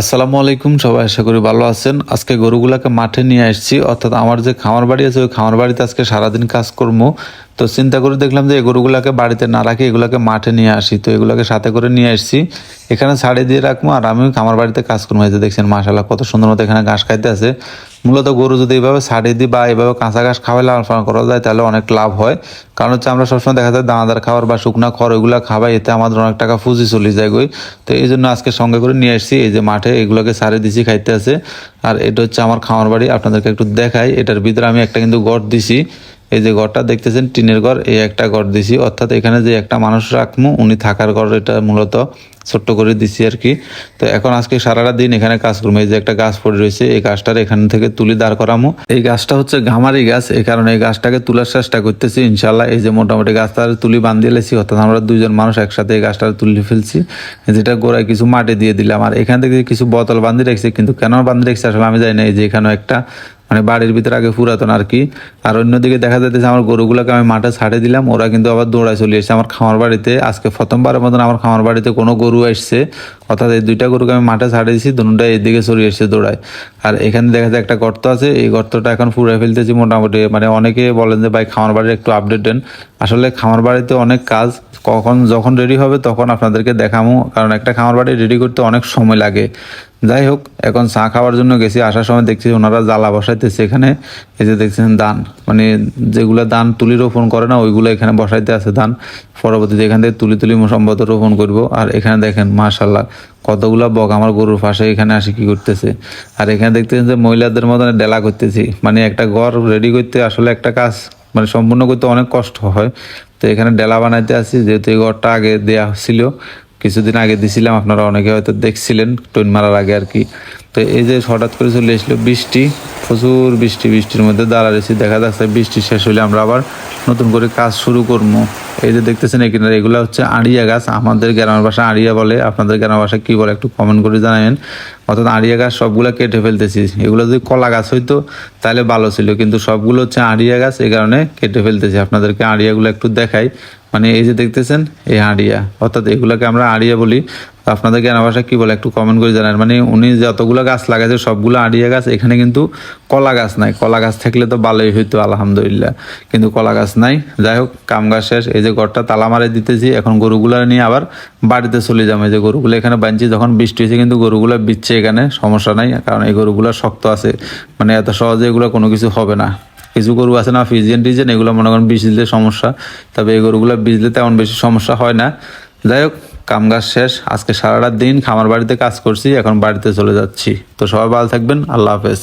আসসালামু আলাইকুম, সবাই আশা করি ভালো আছেন। আজকে গরুগুলাকে মাঠে নিয়ে আসছি, অর্থাৎ আমার যে খামার বাড়ি আছে, ওই খামার বাড়িতে আজকে সারাদিন কাজকর্ম তো চিন্তা করে দেখলাম যে গরুগুলাকে বাড়িতে না রাখি, এগুলোকে মাঠে নিয়ে আসি। তো এগুলাকে সাথে করে নিয়ে আসছি। এখানে ছাড়ে দিয়ে রাখব, আর আমি খামার বাড়িতে কাজ করব। দেখছেন মাশাল্লাহ কত সুন্দর মতো এখানে ঘাস খাইতে আছে। মূলত গরু যদি এইভাবে ছাড়িয়ে দিই বা এইভাবে কাঁচা ঘাস খাওয়াই লালন পালন করা যায়, তাহলে অনেক লাভ হয়। কারণ হচ্ছে আমরা সবসময় দেখা যায় দানাদার খাবার বা শুকনা খড় ওইগুলো খাওয়াই এতে আমাদের অনেক টাকা ফুজি চলে যায় গই। তো এই জন্য আজকে সঙ্গে করে নিয়ে আসছি, এই যে মাঠে এগুলোকে ছাড়িয়ে দিছি খাইতে আছে। আর এটা হচ্ছে আমার খামার বাড়ি, আপনাদেরকে একটু দেখাই। এটার ভিতরে আমি একটা কিন্তু গড় দিছি। এই যে ঘরটা দেখতেছেন, টিনের ঘর, এই একটা ঘর দিছি। অর্থাৎ এখানে যে একটা মানুষ রাখমু, উনি থাকার ঘর এটা মূলত ছোট্ট করে দিছি আর কি। তো এখন আজকে সারাটা দিন এখানে কাজ করব এই যে একটা গাছ পড়ে রয়েছে, এই গাছটার এখান থেকে তুলি দাঁড় করামো। এই গাছটা হচ্ছে ঘামারি গাছ। এই কারণে এই গাছটাকে তোলার চেষ্টা করতেছি ইনশাল্লাহ এই যে মোটামুটি গাছটার তুলি বান্ধিয়ে লেছি, অর্থাৎ আমরা দুজন মানুষ একসাথে এই গাছটা তুলে ফেলছি। যেটা গোড়ায় কিছু মাটি দিয়ে দিলাম। আর এখান থেকে কিছু বোতল বান্ধি রাখছি, কিন্তু কেন বান্ধি রাখছি আসলে আমি জানি না। এই যে এখানে একটা মানে বাড়ির ভিতরে আগে পুরাতন আর কি। আর অন্যদিকে দেখা যাচ্ছে আমার গরুগুলোকে আমি মাঠে ছাড়ে দিলাম, ওরা কিন্তু আবার দৌড়ায় চলে এসছে আমার খামার বাড়িতে। আজকে প্রথমবারের মতন আমার খামার বাড়িতে কোনো গরু এসছে, অর্থাৎ এই দুইটা গরুকে আমি মাঠে ছাড়ে দিয়েছি দুটা এদিকে চলে এসছে দৌড়ায়। আর এখানে দেখা যায় একটা গর্ত আছে, এই গর্তটা এখন ফুরাই ফেলতেছি মোটামুটি। মানে অনেকে বলেন যে, ভাই, খামার বাড়ির একটু আপডেট দেন। আসলে খামার বাড়িতে অনেক কাজ, কখন যখন রেডি হবে তখন আপনাদেরকে দেখামো, কারণ একটা খামার বাড়ি রেডি করতে অনেক সময় লাগে। যাই হোক, এখন চা খাওয়ার জন্য গেছি, আসার সময় দেখছি ওনারা জ্বালা বসাইতেছে এখানে। এই যে দেখছেন দান মানে যেগুলো দান তুলি রোপণ করে না, ওইগুলো এখানে বসাইতে আছে দান পরবর্তীতে এখান থেকে তুলি তুলি সম্ভবত রোপণ করব। আর এখানে দেখেন মাশাল্লাহ কতগুলা বক আমার গরুর পাশে এখানে আসে কি করতেছে। আর এখানে দেখতেছেন যে মহিলাদের মতন ডেলা করতেছি। মানে একটা ঘর রেডি করতে আসলে একটা কাজ মানে সম্পূর্ণ করতে অনেক কষ্ট হয়। তো এখানে ডেলা বানাইতে আসি, যেহেতু এই ঘরটা আগে দেওয়া ছিল, কিছুদিন আগে দিছিলাম, আপনারা অনেকে হয়তো দেখছিলেন, টোন মারার আগে আর কি। তো এই যে হঠাৎ করে চলে এসলো বৃষ্টি, প্রচুর বৃষ্টি, বৃষ্টির মধ্যে দাঁড়া রয়েছি দেখা যাচ্ছে বৃষ্টি শেষ হলে আমরা আবার নতুন করে কাজ শুরু করব। এই যে দেখতেছেন এখানে, এগুলো হচ্ছে আড়িয়া গাছ। আমাদের গ্রামের ভাষা আড়িয়া বলে। আপনাদের গ্রামের ভাষা কী বলে একটু কমেন্ট করে জানাবেন। অর্থাৎ আড়িয়া গাছ সবগুলো কেটে ফেলতেছি। এগুলো যদি কলা গাছ হইতো, তাহলে ভালো ছিল। কিন্তু সবগুলো হচ্ছে আড়িয়া গাছ, এই কারণে কেটে ফেলতেছি। আপনাদেরকে আড়িয়াগুলো একটু দেখাই। মানে এই যে দেখতেছেন, এই আড়িয়া অর্থাৎ এগুলোকে আমরা আড়িয়া বলি। আপনাদের জ্ঞান ভাষা কি বলে একটু কমেন্ট করে জানান। মানে উনি যতগুলো গাছ লাগাইছে, সবগুলো আড়িয়া গাছ, এখানে কিন্তু কলা গাছ নাই। কলা গাছ থাকলে তো ভালোই হইতো, আলহামদুলিল্লাহ। কিন্তু কলা গাছ নাই। যাই হোক, কাম গাছ শেষ। এই যে ঘরটা তালা মারে দিতেছি। এখন গরুগুলো নিয়ে আবার বাড়িতে চলে যাব। এই যে গরুগুলো এখানে বাঁধছি, যখন বৃষ্টি হয়েছে কিন্তু গরুগুলো বিচ্ছে এখানে, সমস্যা নাই। কারণ এই গরুগুলো শক্ত আছে। মানে এত সহজে এগুলো কোনো কিছু হবে না। কিছু গরু আছে না, ফিজিয়ান টিজিয়ান, এগুলো মনে করেন বীজ দিলে সমস্যা। তবে এই গরুগুলো বীজ দিলে তেমন বেশি সমস্যা হয় না। যাই হোক, কাম কাজ শেষ। আজকে সারাটা দিন খামার বাড়িতে কাজ করছি, এখন বাড়িতে চলে যাচ্ছি। তো সবাই ভালো থাকবেন, আল্লাহ হাফেজ।